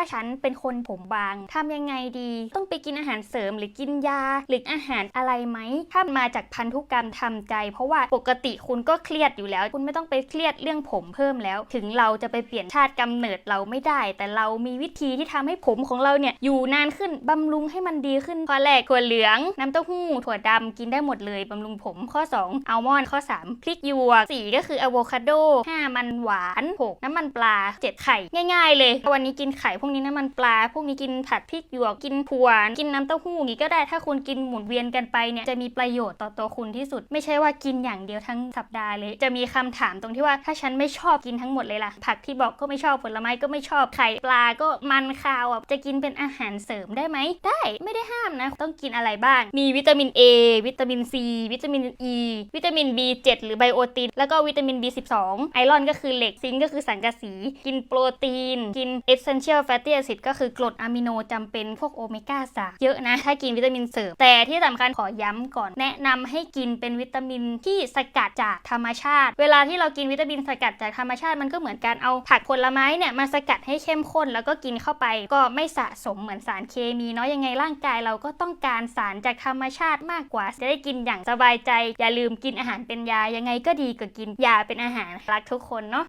าฉันเป็นคนผมบางทำยังไงดี ต้องไปกินอาหารเสริมหรือกินยา หรืออาหารอะไรไหม ถ้ามาจากพันธุกรรมทำใจ เพราะว่าปกติคุณก็เครียดอยู่แล้ว คุณไม่ต้องไปเครียดเรื่องผมเพิ่มแล้ว ถึงเราจะไปเปลี่ยนชาติกำเนิดเราไม่ได้ แต่เรามีวิธีที่ทำให้ผมของเราเนี่ยอยู่นานขึ้นบำรุงให้มันดีขึ้นข้อแรกถั่วเหลือง น้ำเต้าหู้ถั่วดำกินได้หมดเลยบำรุงผมข้อ 2 อัลมอนด์ข้อ 3 พริกหยวกสีก็คืออะโวคาโดห้ามันหวานหกน้ำมันปลาเจ็ดไข่ ง่าย ๆ เลย วันนี้กินไข่พวกนี้น้ำมันปลา พวกนี้กินผัดพริกหยวกกินถั่วกินน้ำเต้าหู้อย่างนี้ก็ได้ถ้าคุณกินหมุนเวียนกันไปเนี่ยจะมีประโยชน์ต่อตัวคุณที่สุด ไม่ใช่ว่ากินอย่างเดียวทั้งสัปดาห์เลย จะมีคำถามตรงที่ว่าถ้าฉันไม่ชอบกินทั้งหมดเลยล่ะ ผักที่บอกก็ไม่ชอบผลไม้ก็ไม่ชอบไข่ปลาก็มันคาวอะจะกินเป็นอาหารเสริมได้ไหมได้ไม่ได้ห้ามนะ ต้องกินอะไรบ้าง มีวิตามิน A วิตามิน C วิตามิน E วิตามิน B7 หรือไบโอตินแล้วก็วิตามิน B12 ไอรอนก็คือเหล็กซิงค์ก็คือสังกะสี กินโปรตีน กิน essential fatty acid ก็คือกรดอะมิโนจำเป็นพวกโอเมก้า3เยอะนะ ถ้ากินวิตามินเสริม แต่ที่สำคัญขอย้ำก่อน แนะนำให้กินเป็นวิตามินที่สกัดจากธรรมชาติ เวลาที่เรากินวิตามินสกัดจากธรรมชาติมันก็เหมือนการเอาผักผลไม้เนี่ยมาสกัดให้เข้มข้นแล้วก็กินเข้าไป ก็ไม่สะสมเหมือนสารเคมีเนาะยังไงร่างกายเราก็ต้องการสารจากธรรมชาติมากกว่า จะได้กินอย่างสบายใจ อย่าลืมกินอาหารเป็นยายังไงก็ดีกว่ากินยาเป็นอาหารรักทุกคนเนาะ